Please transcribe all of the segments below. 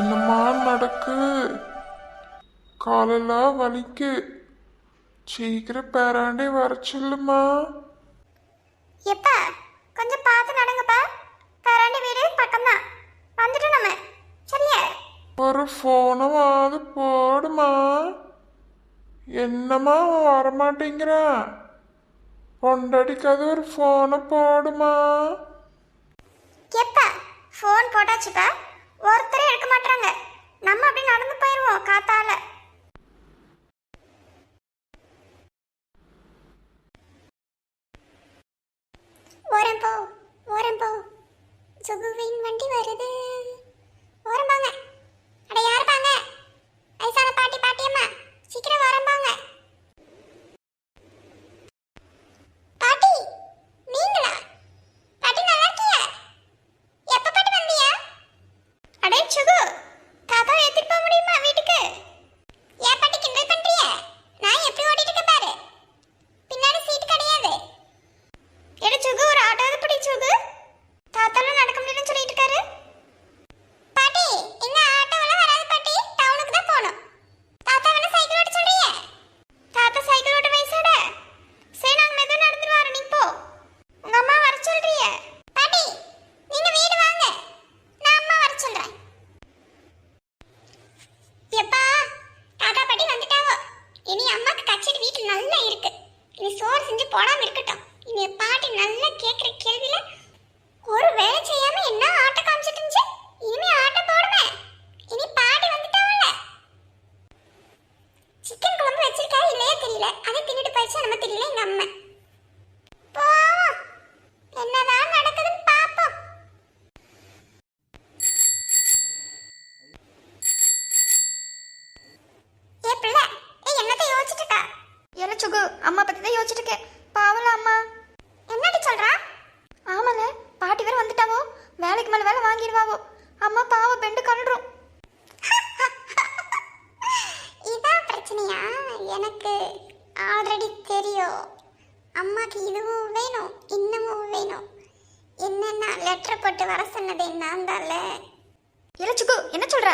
என்னம்மா நடக்கு? காலெல்லாம் வலிக்கு. சீக்கிரம் பேராண்டி வர சொல்லுமா. எப்பா கொஞ்சம் பார்த்து நடங்கப்பா. பேராண்டி வீடு பக்கம்தான். வந்துட்டோம் நம்ம. சரியா? ஒரு ஃபோனுமாவது போடுமா. என்னம்மா வரமாட்டேங்கிறா. பொண்டடிக்காது ஒரு ஃபோனை போடுமா. எப்பா ஃபோன் போட்டாச்சுப்பா. ஒருத்தரே எடுக்க மாட்டாங்க நம்ம அப்படி நடந்து போயிடுவோம் காத்தால. ஓரம் போ ஓரம் போ. சுகுவின் வண்டி வருது. ஓரம் அட யாருப்பாங்க பாங்க வயசான பாட்டி பாட்டியம்மா. சீக்கிரம் ஓரம் வச்சிருக்கேன். பாவல அம்மா. என்னடி சொல்றா? ஆமால பாட்டி வேற வந்துட்டாவோ. வேலைக்கு மேல வேலை வாங்கிடுவாவோ. அம்மா பாவ பெண்டு கல்றோம் இதான் பிரச்சனையா? எனக்கு ஆல்ரெடி தெரியும். அம்மாக்கு இதுவும் வேணும் இன்னமும் வேணும். என்னென்ன லெட்டர் போட்டு வர சொன்னது நான் தான்ல இலச்சுக்கு என்ன சொல்ற?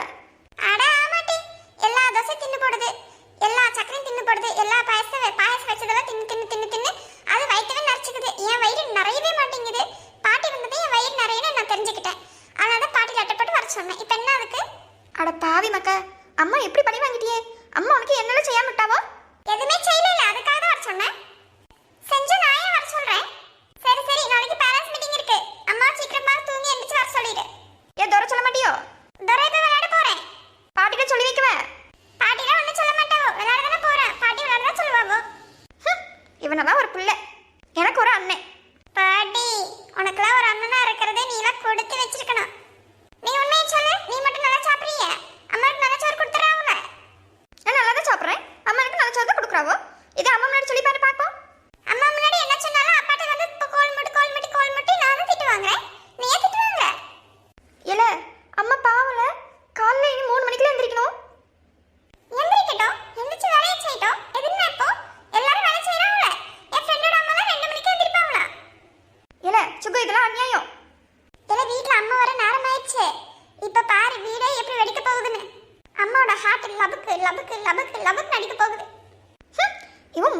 இருக்க அம்மா எப்படி பழி வாங்கிட்டியே? அம்மா உனக்கு என்னெல்லாம் செய்யாம விட்டாவோ? எதுவுமே செய்யல அதுக்காக தான் சொன்னேன். செஞ்சு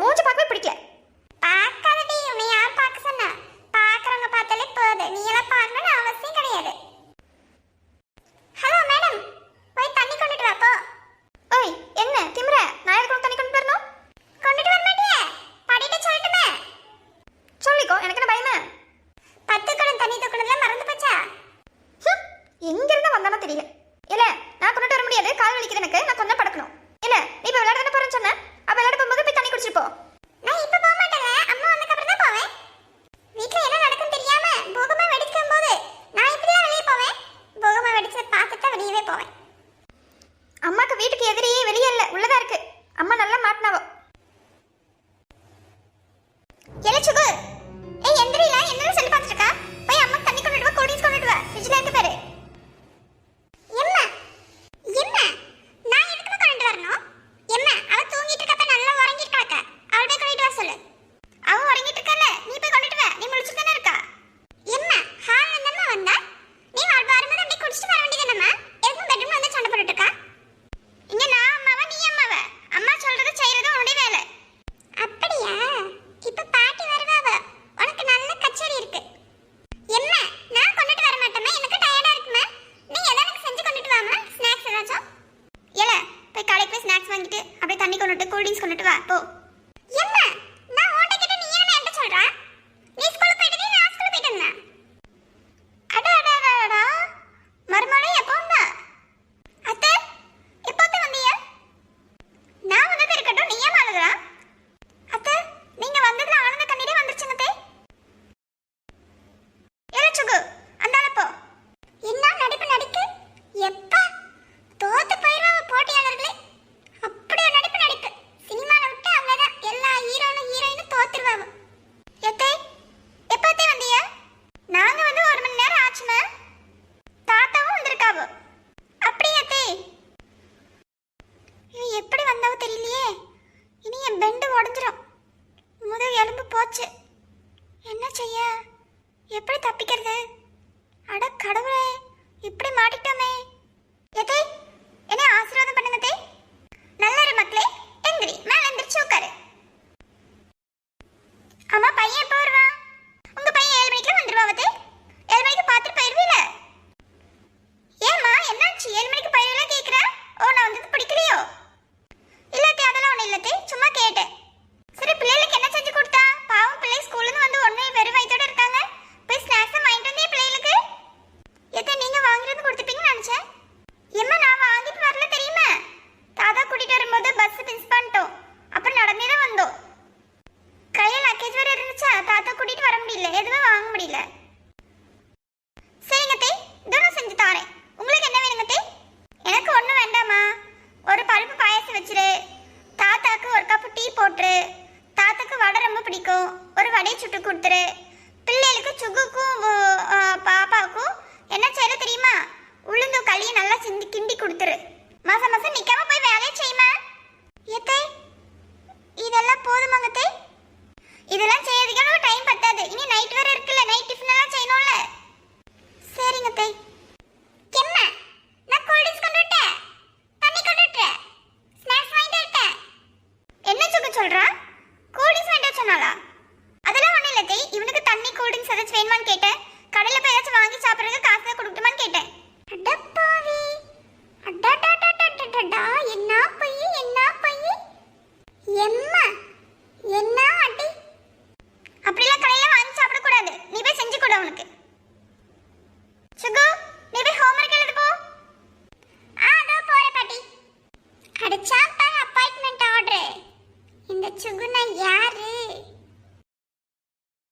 மூஞ்சி பார்க்கவே பிடிக்கல. கூல் ட்ரிங்க்ஸ் கொண்டுட்டு வா போ. போச்சு. என்ன செய்ய? எப்படி தப்பிக்கிறது? அட கடவுளே இப்படி மாட்டிட்டோமே. எதை? பஸ் மிஸ் பண்ணிட்டோம் அப்புறம் நடந்தே தான் வந்தோம். கையில லக்கேஜ் வேற இருந்துச்சா? தாத்தா கூட்டிட்டு வர முடியல. எதுவுமே வாங்க முடியல. சரிங்க தே தூரம் செஞ்சு தாரேன். உங்களுக்கு என்ன வேணுங்க தே? எனக்கு ஒன்றும் வேண்டாமா ஒரு பருப்பு பாயாசம் வச்சிரு. தாத்தாக்கு ஒரு கப்பு டீ போட்டுரு. தாத்தாக்கு வடை ரொம்ப பிடிக்கும். ஒரு வடையை சுட்டு கொடுத்துரு. பிள்ளைகளுக்கு சுகுக்கும் பாப்பாவுக்கும் என்ன செய்யற தெரியுமா? உளுந்து களியை நல்லா சிந்தி கிண்டி கொடுத்துரு. மாசம் மாசம் நிக்காம போய் வேலையை செய்யுமா? எத்தை? இதெல்லாம் போதுமாங்க தே இதெல்லாம் செய்யறதுக்கான டைம் பத்தாது. இனி நைட் வேற இருக்குல்ல நைட் டிஃபன் எல்லாம் செய்யணும்ல. சரிங்க தே எம்மா நான் கூல் ட்ரிங்க்ஸ் கொண்டு விட்டேன். தண்ணி கொண்டு விட்டேன் ஸ்நாக்ஸ் வாங்கிட்டு விட்டேன் என்ன சுக்கு சொல்றா? கூல் ட்ரிங்க்ஸ் வேண்டாம் சொன்னாளா? அதெல்லாம் ஒண்ணும் இல்ல தே இவனுக்கு தண்ணி கூல் ட்ரிங்க்ஸ் ஏதாச்சும் வேணுமான்னு கேட்டேன். கடையில போய் ஏதாச்சும் வாங்கி சாப்பிடுறதுக்கு காசு தான் கொடுக்கட்டுமான்னு கேட்டேன். அடப்பாவி. அடடடடடடடா என்ன பைய என்ன எம்மா என்ன அடி